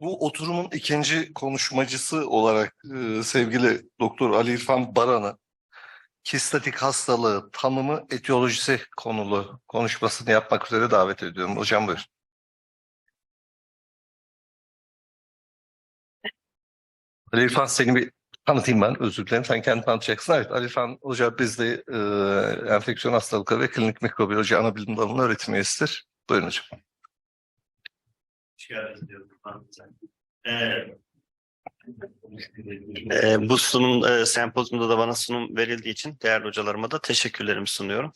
Bu oturumun ikinci konuşmacısı olarak e, sevgili Doktor Ali İrfan Baran'ı kistatik hastalığı tanımı etiyolojisi konulu konuşmasını yapmak üzere davet ediyorum. Hocam buyurun. Ali İrfan seni bir tanıtayım ben. Özür dilerim. Sen kendini tanıtacaksın. Evet Ali İrfan Hoca bizde e, enfeksiyon hastalıkları ve klinik mikrobiyoloji ana bilim dalının öğretim üyesidir. Buyurun hocam. Hoş geldiniz diyorum. Ee, e, bu sunum e, sempozyumda da bana sunum verildiği için değerli hocalarıma da teşekkürlerimi sunuyorum.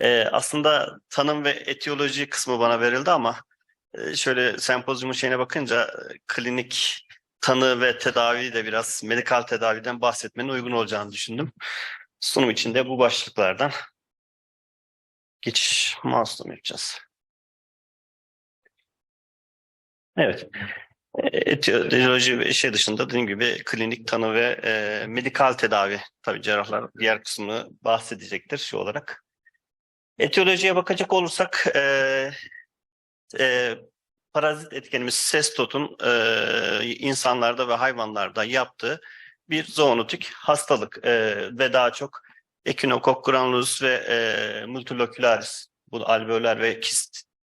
E, aslında tanım ve etiyoloji kısmı bana verildi ama e, şöyle sempozyumun şeyine bakınca e, klinik tanı ve tedavi de biraz medikal tedaviden bahsetmenin uygun olacağını düşündüm. Sunum için de bu başlıklardan geçiş mouse'la yapacağız? Evet. Etiyoloji ve şey dışında dediğim gibi klinik tanı ve e, medikal tedavi tabii cerrahlar diğer kısmını bahsedecektir şu olarak. Etiyolojiye bakacak olursak e, e, parazit etkenimiz sestotun e, insanlarda ve hayvanlarda yaptığı bir zoonotik hastalık e, ve daha çok Echinokok granulus ve e, multilocularis bu alveolar ve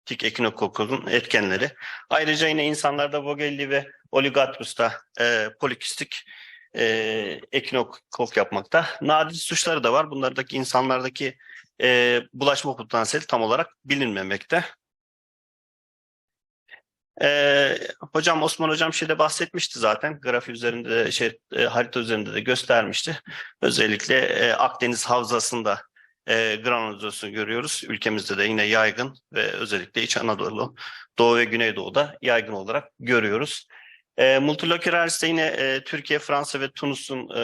kistik Echinokok'un etkenleri. Ayrıca yine insanlarda Vogelli ve Oligotrus'ta e, polikistik e, ekinokok yapmakta. Nadir suçları da var. Bunlardaki insanlardaki e, bulaşma potansiyeli tam olarak bilinmemekte. E, hocam Osman hocam şeyde bahsetmişti zaten. Grafi üzerinde de şey e, harita üzerinde de göstermişti. Özellikle e, Akdeniz Havzası'nda e, granulozasını görüyoruz. Ülkemizde de yine yaygın ve özellikle İç Anadolu, Doğu ve Güneydoğu'da yaygın olarak görüyoruz. E, Multilocularis'te yine e, Türkiye, Fransa ve Tunus'un e,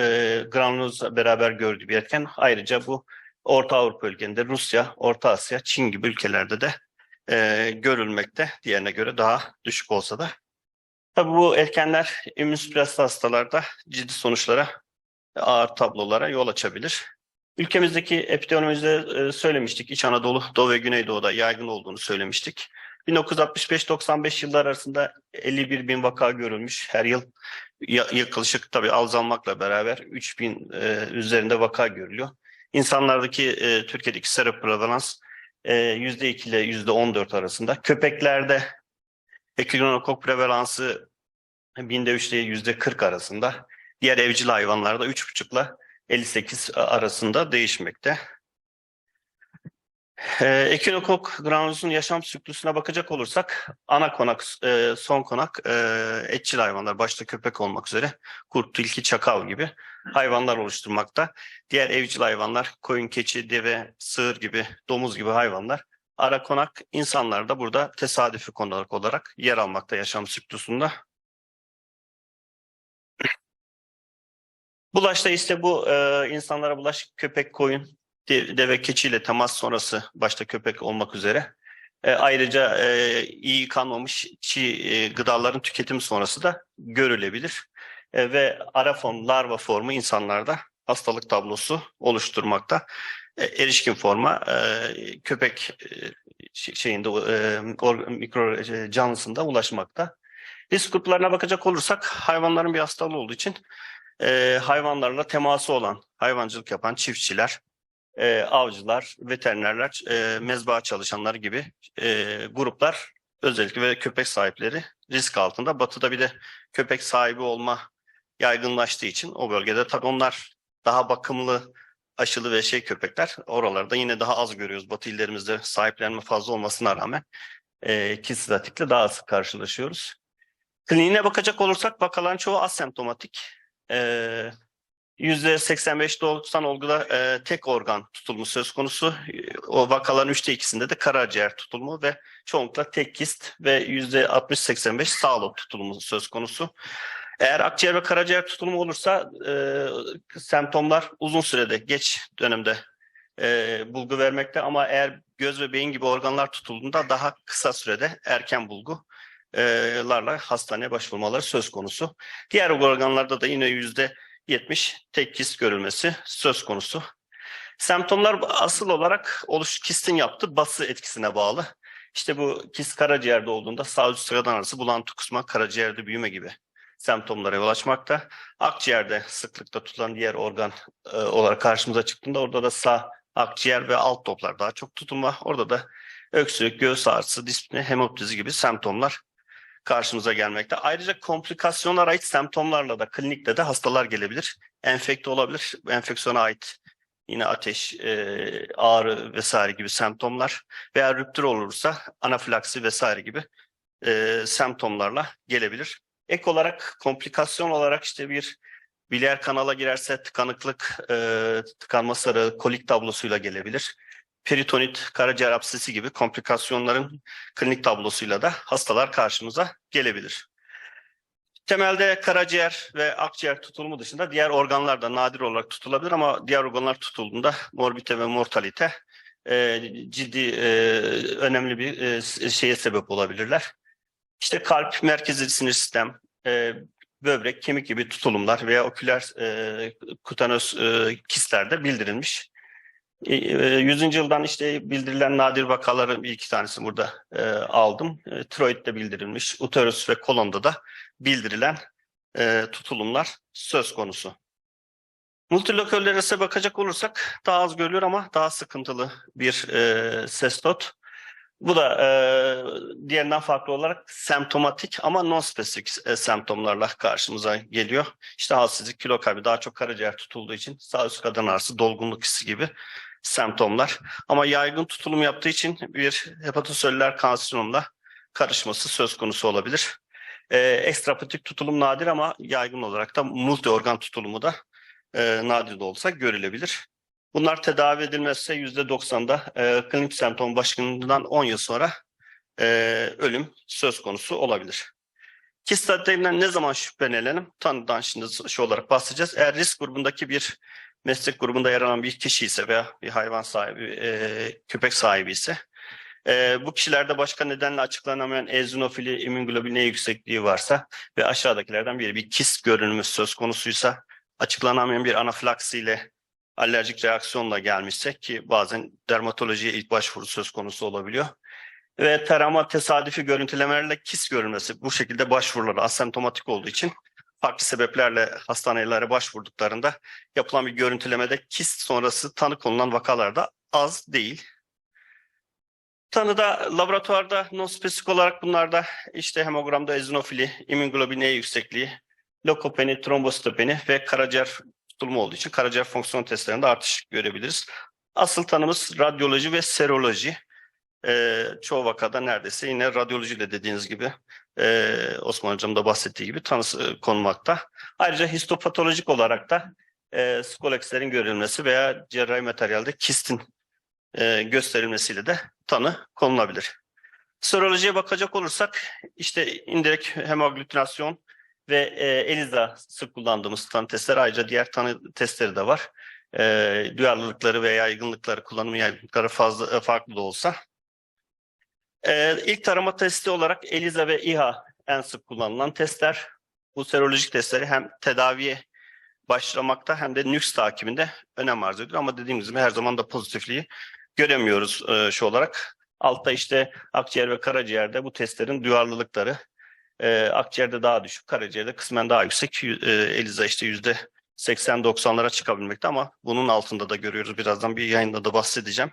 e, granulozla beraber gördüğü bir etken. Ayrıca bu Orta Avrupa ülkelerinde Rusya, Orta Asya, Çin gibi ülkelerde de e, görülmekte. Diğerine göre daha düşük olsa da. Tabii bu etkenler immünsüpresli hastalarda ciddi sonuçlara, ağır tablolara yol açabilir. Ülkemizdeki epidemimizde e, söylemiştik. İç Anadolu, Doğu ve Güneydoğu'da yaygın olduğunu söylemiştik. 1965-95 yıllar arasında 51 bin vaka görülmüş. Her yıl yaklaşık tabii azalmakla beraber 3 bin e, üzerinde vaka görülüyor. İnsanlardaki e, Türkiye'deki seroprevalans e, %2 ile %14 arasında. Köpeklerde ekinokok prevalansı binde 3 ile %40 arasında. Diğer evcil hayvanlarda 3,5 ile 58 arasında değişmekte. Ee, Ekinokok granulosun yaşam siklusuna bakacak olursak ana konak, e, son konak e, etçil hayvanlar başta köpek olmak üzere kurt, tilki, çakal gibi hayvanlar oluşturmakta. Diğer evcil hayvanlar koyun, keçi, deve, sığır gibi, domuz gibi hayvanlar. Ara konak insanlar da burada tesadüfi konak olarak yer almakta yaşam siklusunda. Bulaşta ise bu e, insanlara bulaş köpek, koyun, de- deve, keçiyle temas sonrası başta köpek olmak üzere. E, ayrıca e, iyi yıkanmamış çiğ e, gıdaların tüketimi sonrası da görülebilir. E, ve ara form, larva formu insanlarda hastalık tablosu oluşturmakta. E, erişkin forma e, köpek e, şey- şeyinde e, or- mikro e, canlısında ulaşmakta. Risk gruplarına bakacak olursak hayvanların bir hastalığı olduğu için e, hayvanlarla teması olan, hayvancılık yapan çiftçiler, e, avcılar, veterinerler, e, mezba çalışanları gibi e, gruplar özellikle ve köpek sahipleri risk altında. Batı'da bir de köpek sahibi olma yaygınlaştığı için o bölgede tabii onlar daha bakımlı, aşılı ve şey köpekler. Oralarda yine daha az görüyoruz. Batı illerimizde sahiplenme fazla olmasına rağmen e, kistatikle daha az karşılaşıyoruz. Kliniğine bakacak olursak vakaların çoğu asemptomatik. Ee, %85-90 olguda e, tek organ tutulmu söz konusu. O vakaların üçte ikisinde de karaciğer tutulmu ve çoğunlukla tek kist ve %60-85 sağlık tutulumu söz konusu. Eğer akciğer ve karaciğer tutulumu olursa e, semptomlar uzun sürede geç dönemde e, bulgu vermekte ama eğer göz ve beyin gibi organlar tutulduğunda daha kısa sürede erken bulgu e, larla hastaneye başvurmaları söz konusu. Diğer organlarda da yine yüzde 70 tek kist görülmesi söz konusu. Semptomlar asıl olarak oluş kistin yaptığı bası etkisine bağlı. İşte bu kist karaciğerde olduğunda sağ üst sıradan arası bulantı kusma, karaciğerde büyüme gibi semptomlara yol açmakta. Akciğerde sıklıkla tutulan diğer organ e, olarak karşımıza çıktığında orada da sağ akciğer ve alt toplar daha çok tutulma. Orada da öksürük, göğüs ağrısı, dispne, hemoptizi gibi semptomlar karşımıza gelmekte. Ayrıca komplikasyonlara ait semptomlarla da klinikte de hastalar gelebilir. Enfekte olabilir. Enfeksiyona ait yine ateş, e, ağrı vesaire gibi semptomlar veya rüptür olursa anafilaksi vesaire gibi e, semptomlarla gelebilir. Ek olarak komplikasyon olarak işte bir biliyer kanala girerse tıkanıklık, e, tıkanma sarı, kolik tablosuyla gelebilir. Peritonit, karaciğer absesi gibi komplikasyonların klinik tablosuyla da hastalar karşımıza gelebilir. Temelde karaciğer ve akciğer tutulumu dışında diğer organlar da nadir olarak tutulabilir ama diğer organlar tutulduğunda morbite ve mortalite e, ciddi e, önemli bir e, şeye sebep olabilirler. İşte kalp, merkezi sinir sistem, e, böbrek, kemik gibi tutulumlar veya oküler e, kutanöz e, kistlerde bildirilmiş. E, e, 100. yıldan işte bildirilen nadir vakaların bir iki tanesi burada e, aldım. E, tiroidde bildirilmiş, uterus ve kolonda da bildirilen e, tutulumlar söz konusu. Multilokülerese bakacak olursak daha az görülür ama daha sıkıntılı bir e, ses tot. Bu da e, diğerinden farklı olarak semptomatik ama non-spesifik e, semptomlarla karşımıza geliyor. İşte halsizlik, kilo kaybı daha çok karaciğer tutulduğu için sağ üst kadın ağrısı, dolgunluk hissi gibi semptomlar. Ama yaygın tutulum yaptığı için bir hepatosölüler kanseromla karışması söz konusu olabilir. E, ekstrapatik tutulum nadir ama yaygın olarak da multi organ tutulumu da e, nadir de olsa görülebilir. Bunlar tedavi edilmezse %90'da e, klinik semptom başlığından 10 yıl sonra e, ölüm söz konusu olabilir. Kist adetinden ne zaman şüphelenelim? Tanıdan şimdi şu olarak bahsedeceğiz. Eğer risk grubundaki bir meslek grubunda yer alan bir kişi ise veya bir hayvan sahibi, e, köpek sahibi ise e, bu kişilerde başka nedenle açıklanamayan eozinofili, immünoglobulin E yüksekliği varsa ve aşağıdakilerden biri bir kist görünümü söz konusuysa açıklanamayan bir anafilaksiyle alerjik reaksiyonla gelmişse ki bazen dermatolojiye ilk başvuru söz konusu olabiliyor. Ve tarama tesadüfi görüntülemelerle kist görülmesi bu şekilde başvuruları asemptomatik olduğu için farklı sebeplerle hastanelere başvurduklarında yapılan bir görüntülemede kist sonrası tanı konulan vakalarda az değil. Tanıda laboratuvarda non-spesifik olarak bunlarda işte hemogramda ezinofili, immünoglobulin E yüksekliği, lokopeni, trombositopeni ve karaciğer tutulma olduğu için karaciğer fonksiyon testlerinde artış görebiliriz. Asıl tanımız radyoloji ve seroloji. Ee, çoğu vakada neredeyse yine radyolojiyle dediğiniz gibi e, Osman Hocam da bahsettiği gibi tanısı konulmakta. Ayrıca histopatolojik olarak da e, skolekslerin görülmesi veya cerrahi materyalde kistin e, gösterilmesiyle de tanı konulabilir. Serolojiye bakacak olursak işte indirekt hemaglutinasyon ve e, ELISA sık kullandığımız tanı testleri ayrıca diğer tanı testleri de var. E, duyarlılıkları ve yaygınlıkları, kullanım yaygınlıkları fazla farklı da olsa. E, ilk tarama testi olarak ELISA ve İHA en sık kullanılan testler. Bu serolojik testleri hem tedaviye başlamakta hem de nüks takibinde önem arz ediyor. Ama dediğim gibi her zaman da pozitifliği göremiyoruz e, şu olarak. Altta işte akciğer ve karaciğerde bu testlerin duyarlılıkları e, akciğerde daha düşük, karaciğerde kısmen daha yüksek. E, ELISA işte yüzde 80-90'lara çıkabilmekte ama bunun altında da görüyoruz. Birazdan bir yayında da bahsedeceğim.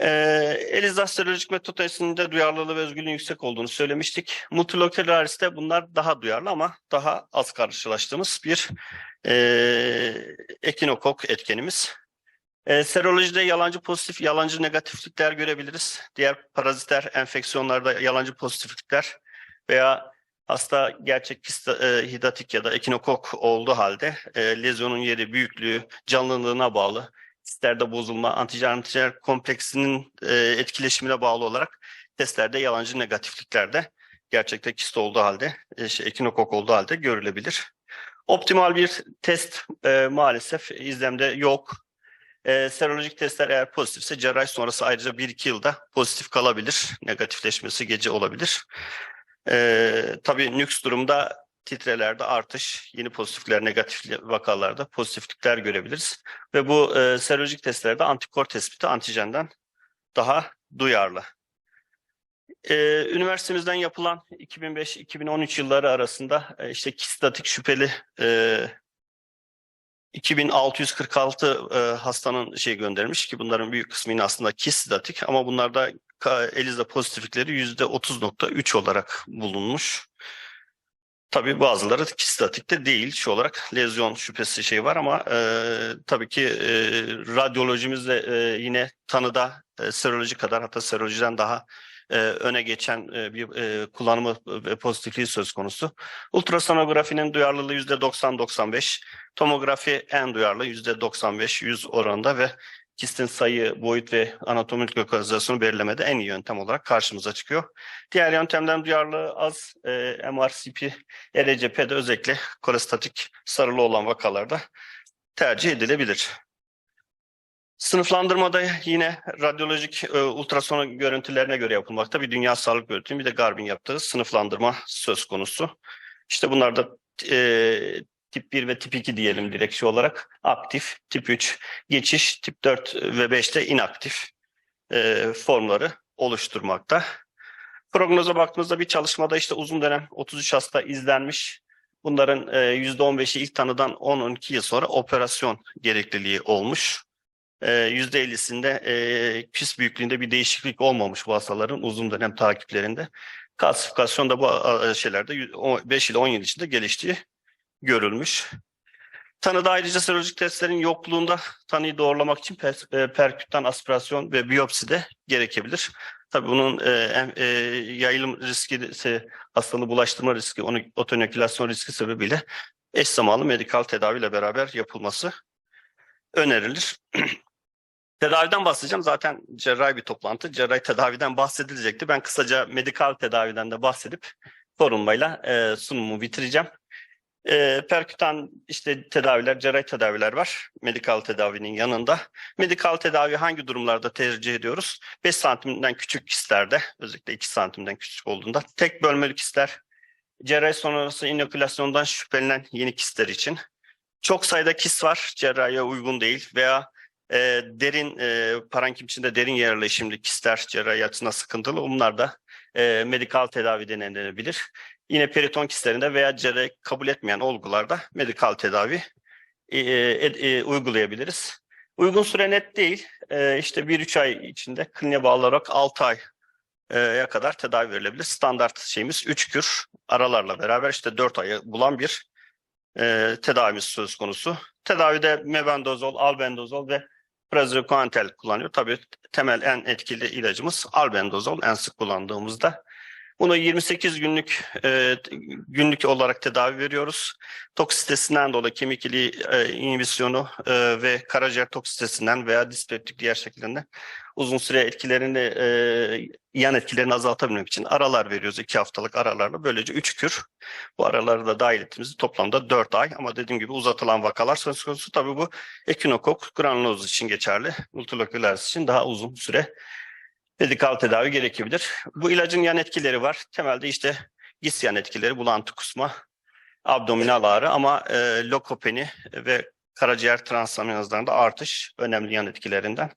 E, ELISA serolojik metot testinde duyarlılığı ve özgürlüğün yüksek olduğunu söylemiştik. Multilokülaris'te bunlar daha duyarlı ama daha az karşılaştığımız bir e, ekinokok etkenimiz. E, serolojide yalancı pozitif, yalancı negatiflikler görebiliriz. Diğer paraziter enfeksiyonlarda yalancı pozitiflikler veya hasta gerçek kist, e, hidatik ya da ekinokok olduğu halde e, lezyonun yeri, büyüklüğü, canlılığına bağlı, kistlerde bozulma, antijen antijen kompleksinin e, etkileşimine bağlı olarak testlerde yalancı negatifliklerde gerçekte kist olduğu halde, e, şey, ekinokok olduğu halde görülebilir. Optimal bir test e, maalesef izlemde yok. E, serolojik testler eğer pozitifse cerrahi sonrası ayrıca 1-2 yılda pozitif kalabilir. Negatifleşmesi gece olabilir. Ee, tabii nüks durumda titrelerde artış, yeni pozitifler, negatif vakalarda pozitiflikler görebiliriz. Ve bu e, serolojik testlerde antikor tespiti antijenden daha duyarlı. Ee, üniversitemizden yapılan 2005-2013 yılları arasında e, işte kistatik şüpheli e, 2646 e, hastanın şey göndermiş ki bunların büyük kısmı aslında kistatik ama bunlarda ELISA pozitiflikleri %30.3 olarak bulunmuş. Tabii bazıları kistatik de değil şu olarak lezyon şüphesi şey var ama e, tabii ki e, radyolojimizde e, yine tanıda e, seroloji kadar hatta serolojiden daha e, öne geçen e, bir e, kullanımı ve pozitifliği söz konusu. Ultrasonografinin duyarlılığı %90-95, tomografi en duyarlı %95-100 oranında ve kistin sayı, boyut ve anatomik lokalizasyonu belirlemede en iyi yöntem olarak karşımıza çıkıyor. Diğer yöntemlerin duyarlılığı az, e, MRCP, ERCP'de özellikle kolestatik sarılı olan vakalarda tercih edilebilir. Sınıflandırmada yine radyolojik e, ultrason görüntülerine göre yapılmakta. Bir Dünya Sağlık Örgütü'nün bir de Garbin yaptığı sınıflandırma söz konusu. İşte bunlarda e, tip 1 ve tip 2 diyelim direkt şey olarak aktif, tip 3 geçiş, tip 4 ve 5'te inaktif e, formları oluşturmakta. Prognoza baktığımızda bir çalışmada işte uzun dönem 33 hasta izlenmiş. Bunların e, %15'i ilk tanıdan 10-12 yıl sonra operasyon gerekliliği olmuş. E, %50'sinde e, küs büyüklüğünde bir değişiklik olmamış bu hastaların uzun dönem takiplerinde. Kalsifikasyon da bu şeylerde 5 ile 10 yıl içinde geliştiği görülmüş. Tanıda ayrıca serolojik testlerin yokluğunda tanıyı doğrulamak için per, e, perkütan aspirasyon ve biyopsi de gerekebilir. Tabii bunun e, e, yayılım riski, hastalığı bulaştırma riski, onu otonokülasyon riski sebebiyle eş zamanlı medikal tedaviyle beraber yapılması önerilir. Tedaviden bahsedeceğim. Zaten cerrahi bir toplantı. Cerrahi tedaviden bahsedilecekti. Ben kısaca medikal tedaviden de bahsedip korunmayla e, sunumu bitireceğim. E, perkütan işte tedaviler, cerrahi tedaviler var. Medikal tedavinin yanında. Medikal tedavi hangi durumlarda tercih ediyoruz? 5 santimden küçük kistlerde, özellikle 2 santimden küçük olduğunda. Tek bölmeli kistler, cerrahi sonrası inokülasyondan şüphelenen yeni kistler için. Çok sayıda kist var, cerrahiye uygun değil veya e, derin, e, parenkim içinde derin yerleşimli kistler cerrahi açısından sıkıntılı. Bunlar da e, medikal tedavi denenebilir. Yine periton kistlerinde veya cerrahi kabul etmeyen olgularda medikal tedavi e, e, e, uygulayabiliriz. Uygun süre net değil. E, işte 1-3 ay içinde kliniğe bağlı olarak 6 aya kadar tedavi verilebilir. Standart şeyimiz 3 kür aralarla beraber işte 4 ayı bulan bir e, tedavimiz söz konusu. Tedavide mebendazol, albendazol ve prazoquantel kullanıyor. Tabii temel en etkili ilacımız albendazol en sık kullandığımızda. Bunu 28 günlük e, günlük olarak tedavi veriyoruz. Toksitesinden dolayı kemik iliği e, inhibisyonu e, ve karaciğer toksitesinden veya dispeptik diğer şekillerinden uzun süre etkilerini e, yan etkilerini azaltabilmek için aralar veriyoruz. iki haftalık aralarla. Böylece 3 kür. Bu araları da dahil ettiğimizde toplamda 4 ay ama dediğim gibi uzatılan vakalar söz konusu. Tabii bu ekinokok granuloz için geçerli. Multiloküler için daha uzun süre medikal tedavi gerekebilir. Bu ilacın yan etkileri var. Temelde işte gis yan etkileri, bulantı kusma, abdominal ağrı ama e, lokopeni ve karaciğer transaminazlarında artış önemli yan etkilerinden.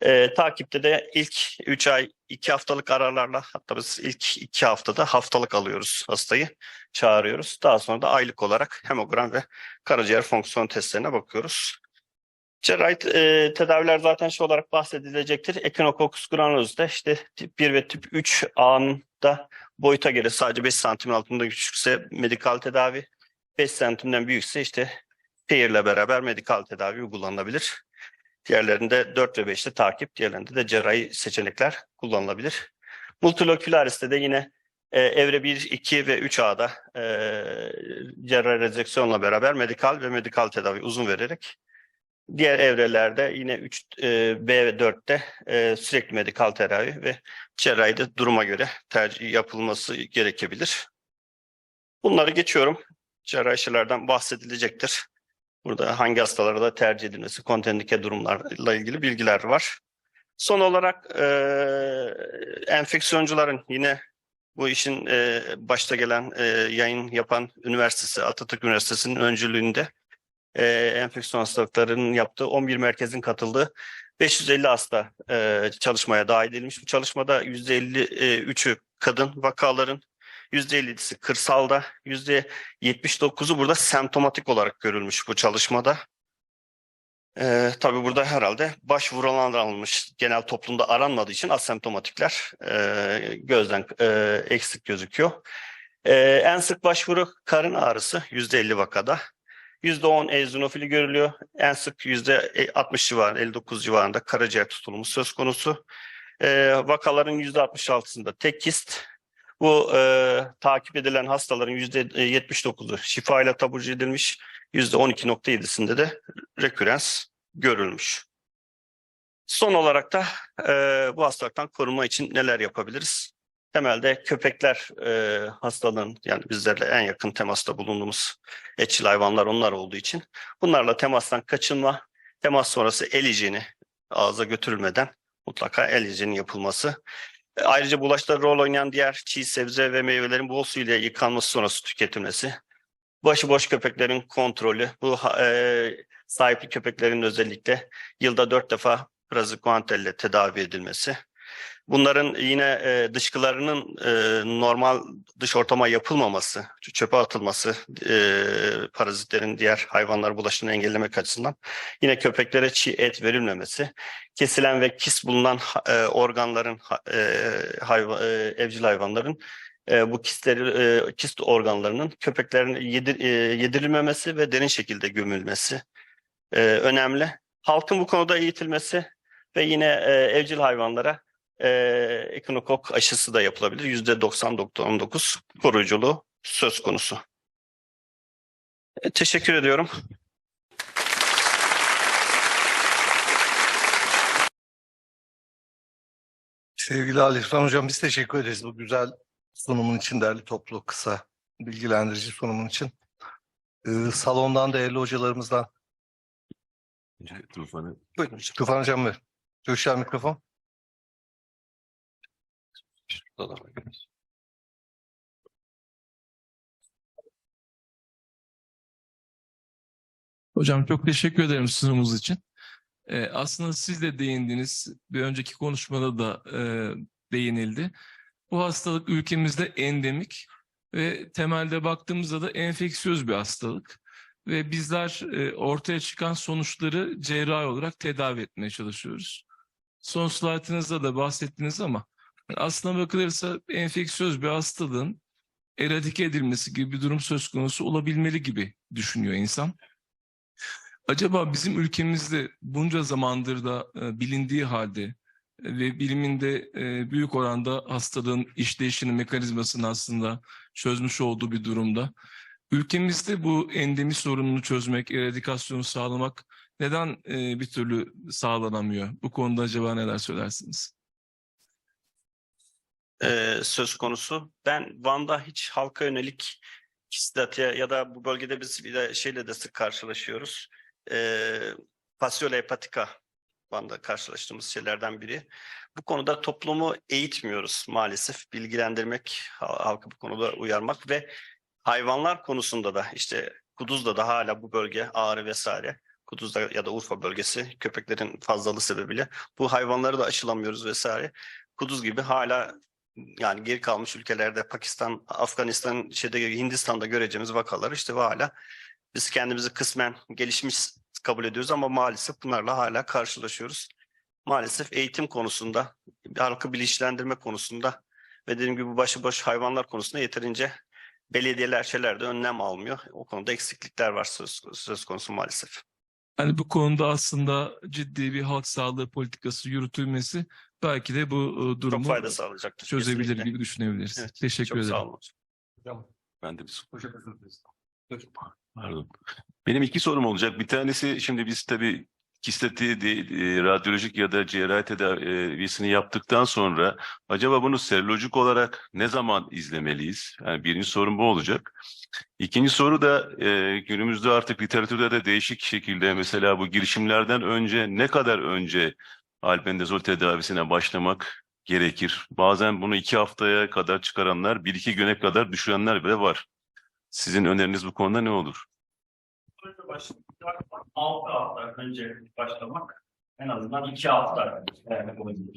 E, takipte de ilk 3 ay 2 haftalık aralarla hatta biz ilk 2 haftada haftalık alıyoruz hastayı çağırıyoruz. Daha sonra da aylık olarak hemogram ve karaciğer fonksiyon testlerine bakıyoruz. Cerrahi e, tedaviler zaten şu olarak bahsedilecektir. Echinococcus granulos'da işte tip 1 ve tip 3 anında boyuta göre sadece 5 santimin altında küçükse medikal tedavi, 5 santimden büyükse işte pair ile beraber medikal tedavi uygulanabilir. Diğerlerinde 4 ve 5'te takip, diğerlerinde de cerrahi seçenekler kullanılabilir. Multilokülariste de yine e, evre 1, 2 ve 3 A'da e, cerrahi rezeksiyonla beraber medikal ve medikal tedavi uzun vererek Diğer evrelerde yine 3 e, B ve 4'te e, sürekli medikal tedavi ve cerrahide duruma göre tercih yapılması gerekebilir. Bunları geçiyorum. Cerrahi bahsedilecektir. Burada hangi hastalara tercih edilmesi, kontendike durumlarla ilgili bilgiler var. Son olarak e, enfeksiyoncuların yine bu işin e, başta gelen e, yayın yapan üniversitesi, Atatürk Üniversitesi'nin öncülüğünde e, enfeksiyon hastalıklarının yaptığı 11 merkezin katıldığı 550 hasta e, çalışmaya dahil edilmiş. Bu çalışmada %53'ü kadın vakaların, %50'si kırsalda, %79'u burada semptomatik olarak görülmüş bu çalışmada. Ee, tabii burada herhalde başvurulanlar alınmış. Genel toplumda aranmadığı için asemptomatikler e, gözden e, eksik gözüküyor. Ee, en sık başvuru karın ağrısı %50 vakada. %10 eozinofili görülüyor. En sık %60 civarında, 59 civarında karaciğer tutulumu söz konusu. Ee, vakaların %66'sında tek kist. Bu e, takip edilen hastaların %79'u şifayla taburcu edilmiş. %12.7'sinde de rekürens görülmüş. Son olarak da e, bu hastalıktan korunma için neler yapabiliriz? Temelde köpekler e, hastalığın yani bizlerle en yakın temasta bulunduğumuz etçil hayvanlar onlar olduğu için bunlarla temastan kaçınma, temas sonrası el hijyeni ağza götürülmeden mutlaka el hijyeni yapılması. E, Ayrıca bulaşıcıda rol oynayan diğer çiğ sebze ve meyvelerin bol su ile yıkanması sonrası tüketilmesi. Başıboş köpeklerin kontrolü, bu e, sahipli köpeklerin özellikle yılda dört defa praziquantel ile tedavi edilmesi. Bunların yine e, dışkılarının e, normal dış ortama yapılmaması, çöpe atılması, e, parazitlerin diğer hayvanlar bulaşını engellemek açısından yine köpeklere çiğ et verilmemesi, kesilen ve kis bulunan e, organların, e, hayva, e, evcil hayvanların e, bu kistleri, e, kist organlarının köpeklerin yedir, e, yedirilmemesi ve derin şekilde gömülmesi e, önemli. Halkın bu konuda eğitilmesi ve yine e, evcil hayvanlara e, ekinokok aşısı da yapılabilir. Yüzde 90-99 koruyuculuğu söz konusu. E, teşekkür ediyorum. Sevgili Ali İrfan Hocam biz teşekkür ederiz bu güzel sunumun için, değerli toplu kısa bilgilendirici sunumun için. Ee, salondan değerli hocalarımızdan Tufan'ı Buyurun hocam. Tufan Hocam ver. Görüşler mikrofon. Hocam çok teşekkür ederim sunumunuz için. Ee, aslında siz de değindiniz, bir önceki konuşmada da e, değinildi. Bu hastalık ülkemizde endemik ve temelde baktığımızda da enfeksiyöz bir hastalık. Ve bizler e, ortaya çıkan sonuçları cerrahi olarak tedavi etmeye çalışıyoruz. Son slaytınızda da bahsettiniz ama aslına bakılırsa enfeksiyöz bir hastalığın eradike edilmesi gibi bir durum söz konusu olabilmeli gibi düşünüyor insan. Acaba bizim ülkemizde bunca zamandır da e, bilindiği halde e, ve biliminde e, büyük oranda hastalığın işleyişini, mekanizmasını aslında çözmüş olduğu bir durumda. Ülkemizde bu endemi sorununu çözmek, eradikasyonu sağlamak neden bir türlü sağlanamıyor? Bu konuda acaba neler söylersiniz? E, söz konusu. Ben Van'da hiç halka yönelik kistatiye ya da bu bölgede biz bir de şeyle de sık karşılaşıyoruz. E, Fasciole hepatica Van'da karşılaştığımız şeylerden biri. Bu konuda toplumu eğitmiyoruz maalesef. Bilgilendirmek, ha- halkı bu konuda uyarmak ve hayvanlar konusunda da işte Kuduz'da da hala bu bölge ağrı vesaire. Kuduz'da ya da Urfa bölgesi köpeklerin fazlalığı sebebiyle bu hayvanları da aşılamıyoruz vesaire. Kuduz gibi hala yani geri kalmış ülkelerde Pakistan, Afganistan, şeyde Hindistan'da göreceğimiz vakalar işte hala biz kendimizi kısmen gelişmiş kabul ediyoruz ama maalesef bunlarla hala karşılaşıyoruz. Maalesef eğitim konusunda, halkı bilinçlendirme konusunda ve dediğim gibi başıboş hayvanlar konusunda yeterince belediyeler şeyler önlem almıyor. O konuda eksiklikler var söz, söz konusu maalesef. Hani bu konuda aslında ciddi bir halk sağlığı politikası yürütülmesi belki de bu Çok durumu fayda sağlayacaktır. çözebilir kesinlikle. gibi düşünebiliriz. Evet, Teşekkür Çok ederim. sağ olun. ben de bir Pardon. Benim iki sorum olacak. Bir tanesi şimdi biz tabii kistati de, e, radyolojik ya da cerrahi tedavisini yaptıktan sonra acaba bunu serolojik olarak ne zaman izlemeliyiz? Yani birinci sorum bu olacak. İkinci soru da e, günümüzde artık literatürde de değişik şekilde mesela bu girişimlerden önce ne kadar önce albendazol tedavisine başlamak gerekir? Bazen bunu iki haftaya kadar çıkaranlar, bir iki güne kadar düşürenler bile var. Sizin öneriniz bu konuda ne olur? 6 hafta önce başlamak en azından 2 hafta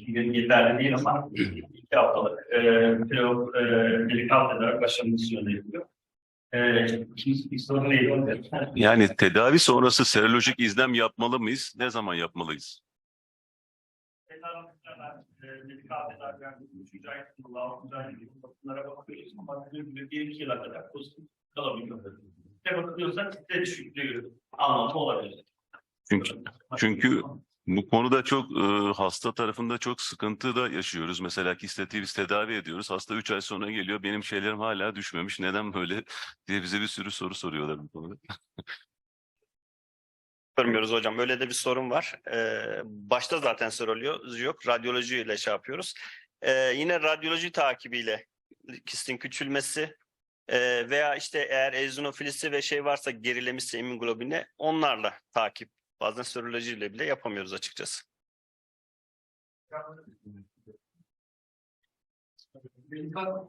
yani yeterli değil ama 2 haftalık e, pilot e, medikal tedavi başlaması yöneliyor. Yani tedavi sonrası serolojik izlem yapmalı mıyız? Ne zaman yapmalıyız? Tedaviler, e, medikal tedaviler, 3. ay, 6. ay gibi bunlara bakıyoruz ama bir, bir iki yıla kadar pozitif kalabiliyor. Ve bakıyorsak size düşüklüğü anlamı olabilir. Çünkü, çünkü bu konuda çok e, hasta tarafında çok sıkıntı da yaşıyoruz. Mesela kistatiği biz tedavi ediyoruz. Hasta 3 ay sonra geliyor. Benim şeylerim hala düşmemiş. Neden böyle diye bize bir sürü soru soruyorlar bu konuda. Görmüyoruz hocam. Öyle de bir sorun var. Ee, başta zaten seroloji yok. Radyolojiyle şey yapıyoruz. Ee, yine radyoloji takibiyle kistin küçülmesi e, veya işte eğer eozinofilisi ve şey varsa gerilemişse immunoglobine onlarla takip. Bazen serolojiyle bile yapamıyoruz açıkçası. Medikal,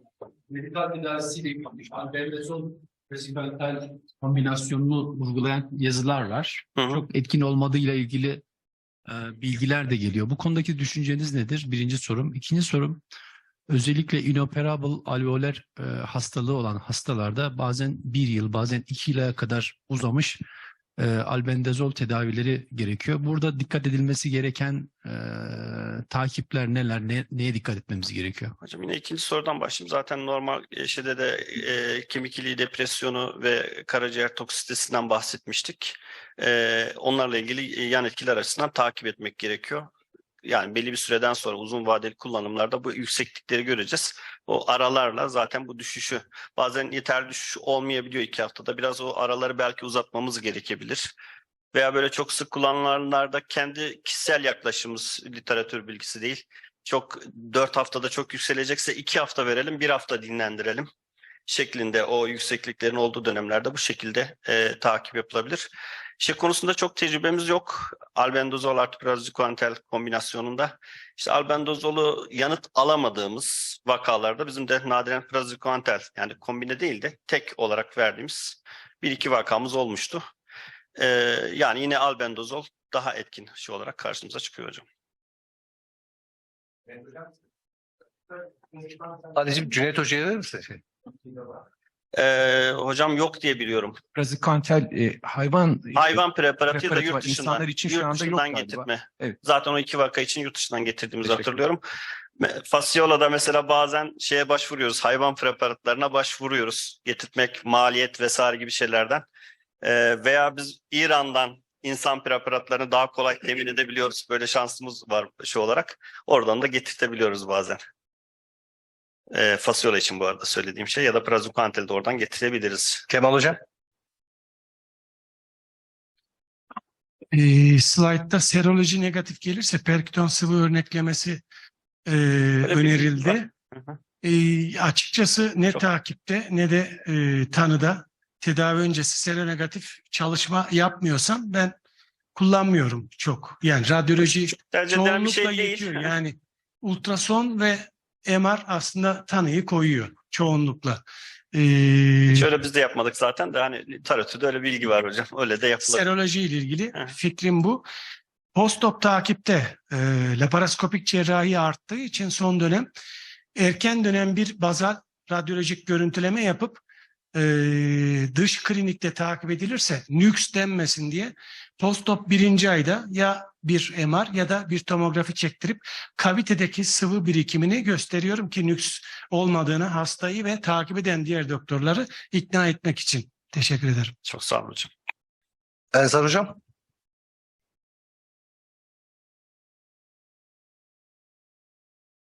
medikal tedavisiyle ilgili albendazol resipental kombinasyonunu vurgulayan yazılar var. Hı hı. Çok etkin olmadığıyla ilgili e, bilgiler de geliyor. Bu konudaki düşünceniz nedir? Birinci sorum. İkinci sorum özellikle inoperable alveoler e, hastalığı olan hastalarda bazen bir yıl bazen iki yıla kadar uzamış e, albendazol tedavileri gerekiyor. Burada dikkat edilmesi gereken e, takipler neler? Ne, neye dikkat etmemiz gerekiyor? Hocam yine ikinci sorudan başlayayım. Zaten normal e, şeyde de e, kemik iliği depresyonu ve karaciğer toksitesinden bahsetmiştik. E, onlarla ilgili e, yan etkiler açısından takip etmek gerekiyor. Yani belli bir süreden sonra uzun vadeli kullanımlarda bu yükseklikleri göreceğiz. O aralarla zaten bu düşüşü bazen yeterli düşüş olmayabiliyor iki haftada. Biraz o araları belki uzatmamız gerekebilir. Veya böyle çok sık kullanılanlarda kendi kişisel yaklaşımımız literatür bilgisi değil çok dört haftada çok yükselecekse iki hafta verelim, bir hafta dinlendirelim şeklinde o yüksekliklerin olduğu dönemlerde bu şekilde e, takip yapılabilir. Şey konusunda çok tecrübemiz yok. Albendazol artı praziquantel kombinasyonunda. İşte albendazolu yanıt alamadığımız vakalarda bizim de nadiren praziquantel yani kombine değil de tek olarak verdiğimiz bir iki vakamız olmuştu. E, yani yine albendazol daha etkin şey olarak karşımıza çıkıyor hocam. Ali'cim Cüneyt Hoca'ya verir misin? Ee, hocam yok diye biliyorum. Prazikantel e, hayvan Hayvan preparatı da yurt dışından, İnsanlar için şu yurt anda yok galiba. getirme. Evet. Zaten o iki vaka için yurt dışından getirdiğimizi Teşekkür hatırlıyorum. Fasciola'da mesela bazen şeye başvuruyoruz. Hayvan preparatlarına başvuruyoruz. Getirtmek, maliyet vesaire gibi şeylerden. Ee, veya biz İran'dan insan preparatlarını daha kolay temin edebiliyoruz. Böyle şansımız var şey olarak. Oradan da getirtebiliyoruz bazen. Ee, Fasciola için bu arada söylediğim şey ya da praziquantel de oradan getirebiliriz. Kemal Hocam? e, slaytta seroloji negatif gelirse perküton sıvı örneklemesi e, bir önerildi. bilgi var. E, açıkçası ne Çok- takipte ne de e, tanıda tedavi öncesi seronegatif çalışma yapmıyorsam ben kullanmıyorum çok. Yani radyoloji bir çoğunlukla şey değil. yetiyor. Yani ultrason ve MR aslında tanıyı koyuyor çoğunlukla. E, Şöyle biz de yapmadık zaten de hani literatürde öyle bilgi var hocam. Öyle de yapılır. seroloji ile ilgili fikrim bu. Postop takipte e, laparoskopik cerrahi arttığı için son dönem erken dönem bir bazal radyolojik görüntüleme yapıp e, dış klinikte takip edilirse nüks denmesin diye postop birinci ayda ya bir MR ya da bir tomografi çektirip kavitedeki sıvı birikimini gösteriyorum ki nüks olmadığını hastayı ve takip eden diğer doktorları ikna etmek için. Teşekkür ederim. Çok sağ olun hocam. Ensar Hocam?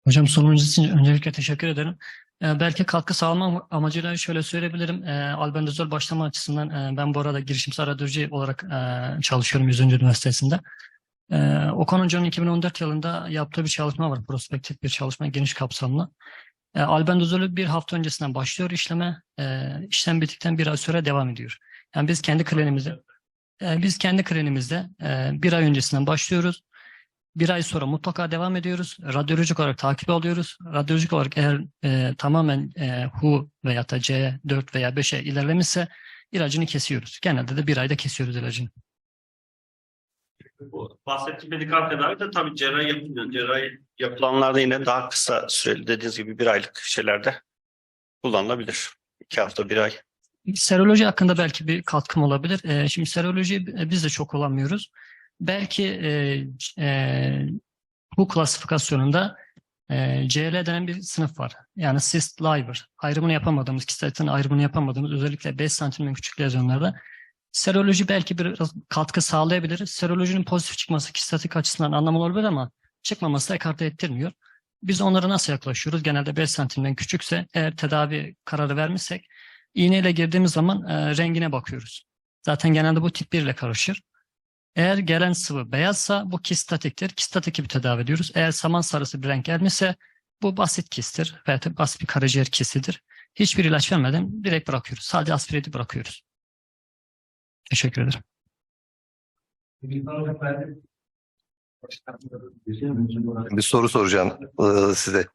Hocam sorunuz için öncelikle teşekkür ederim. Ee, belki katkı sağlama amacıyla şöyle söyleyebilirim. Ee, albendazol başlama açısından e, ben bu arada girişimsel radyoloji olarak e, çalışıyorum 100. Üniversitesi'nde. Ee, Okan Hoca'nın 2014 yılında yaptığı bir çalışma var. Prospektif bir çalışma geniş kapsamlı. E, albendazolü bir hafta öncesinden başlıyor işleme. İşlem bittikten bir ay sonra devam ediyor. Yani biz kendi klinimizde biz kendi klinimizde e, bir ay öncesinden başlıyoruz. Bir ay sonra mutlaka devam ediyoruz. Radyolojik olarak takip alıyoruz. Radyolojik olarak eğer e, tamamen e, HU veya da C4 veya 5'e ilerlemişse ilacını kesiyoruz. Genelde de bir ayda kesiyoruz ilacını. Bu bahsettiğim medikal tedavi de tabii cerrahi yapılmıyor. Cerrahi yapılanlarda yine daha kısa süreli dediğiniz gibi bir aylık şeylerde kullanılabilir. İki hafta, bir ay. Seroloji hakkında belki bir katkım olabilir. Ee, şimdi seroloji biz de çok kullanmıyoruz. Belki e, e, bu klasifikasyonunda e, CL denen bir sınıf var. Yani cyst liver. Ayrımını yapamadığımız, kistatin ayrımını yapamadığımız özellikle 5 santimden küçük lezyonlarda seroloji belki biraz katkı sağlayabilir. Serolojinin pozitif çıkması kistatik açısından anlamlı olabilir ama çıkmaması da ekarte ettirmiyor. Biz onlara nasıl yaklaşıyoruz? Genelde 5 santimden küçükse eğer tedavi kararı vermişsek İğneyle girdiğimiz zaman e, rengine bakıyoruz. Zaten genelde bu tip 1 ile karışır. Eğer gelen sıvı beyazsa bu kistatiktir. Kistatik gibi tedavi ediyoruz. Eğer saman sarısı bir renk gelmişse bu basit kistir veya basit bir karaciğer kisidir. Hiçbir ilaç vermeden direkt bırakıyoruz. Sadece aspiriti bırakıyoruz. Teşekkür ederim. Bir soru soracağım e, size.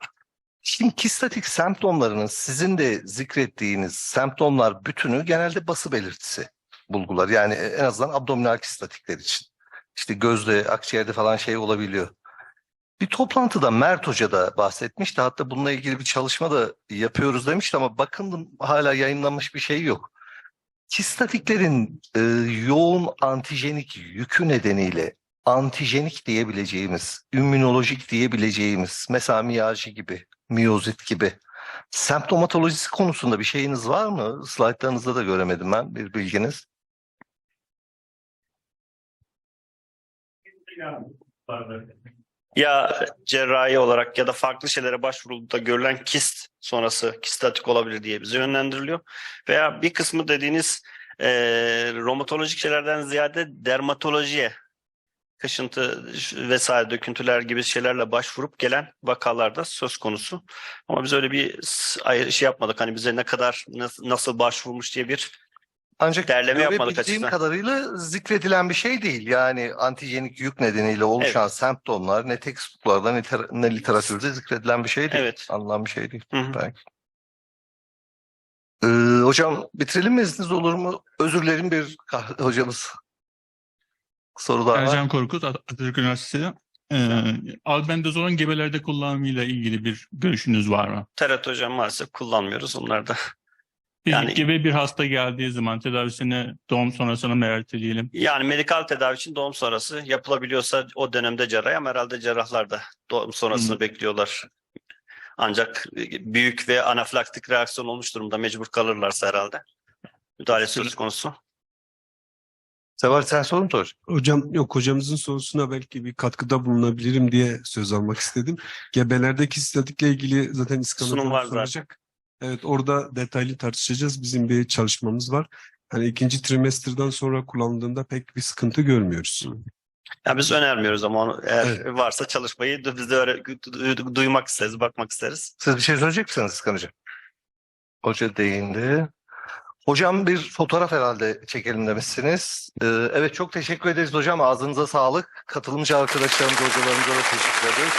Şimdi kistatik semptomlarının sizin de zikrettiğiniz semptomlar bütünü genelde bası belirtisi bulgular. Yani en azından abdominal kistatikler için. İşte gözde, akciğerde falan şey olabiliyor. Bir toplantıda Mert Hoca da bahsetmişti. Hatta bununla ilgili bir çalışma da yapıyoruz demişti ama bakın hala yayınlanmış bir şey yok. Kistatiklerin e, yoğun antijenik yükü nedeniyle antijenik diyebileceğimiz, immünolojik diyebileceğimiz, mesela miyajı gibi, miyozit gibi semptomatolojisi konusunda bir şeyiniz var mı? Slaytlarınızda da göremedim ben bir bilginiz. Ya cerrahi olarak ya da farklı şeylere başvurulduğunda görülen kist sonrası kistatik olabilir diye bize yönlendiriliyor. Veya bir kısmı dediğiniz e, romatolojik şeylerden ziyade dermatolojiye kaşıntı vesaire döküntüler gibi şeylerle başvurup gelen vakalarda söz konusu. Ama biz öyle bir şey yapmadık. Hani bize ne kadar nasıl başvurmuş diye bir Ancak Derleme yapmadık görebildiğim açıkçası. kadarıyla zikredilen bir şey değil. Yani antijenik yük nedeniyle oluşan semptomlar ne textbooklarda ne, ter- ne literatürde zikredilen bir şey değil. Evet. Anılan bir şey değil. Hı hı. Belki. Ee, hocam bitirelim mi izniniz olur mu? Özür dilerim bir hocamız. Soru daha var. Ercan Korkut, At- Atatürk Üniversitesi. Ee, albendazolun gebelerde kullanımıyla ilgili bir görüşünüz var mı? Terat hocam maalesef kullanmıyoruz. Onlar Peki Yani- gebe bir hasta geldiği zaman tedavisini doğum sonrasına erteleyelim? Yani medikal tedavi için doğum sonrası yapılabiliyorsa o dönemde cerrahi ama herhalde cerrahlar da doğum sonrasını Hı. bekliyorlar. Ancak büyük ve anafilaktik reaksiyon olmuş durumda mecbur kalırlarsa herhalde. Müdahale söz konusu. Seval sen sorun sor. Hocam yok hocamızın sorusuna belki bir katkıda bulunabilirim diye söz almak istedim. Gebelerdeki statikle ilgili zaten İskan Sunum hocam var zaten. Evet orada detaylı tartışacağız. Bizim bir çalışmamız var. Hani ikinci trimesterden sonra kullanıldığında pek bir sıkıntı görmüyoruz. Ya biz önermiyoruz ama onu, eğer Evet. varsa çalışmayı biz de öyle duymak isteriz, bakmak isteriz. Siz bir şey söyleyecek misiniz İskan Hocam? Hoca değindi. Hocam bir fotoğraf herhalde çekelim demişsiniz. Ee, evet çok teşekkür ederiz hocam. Ağzınıza sağlık. Katılımcı arkadaşlarımıza, hocalarımıza da teşekkür ederiz.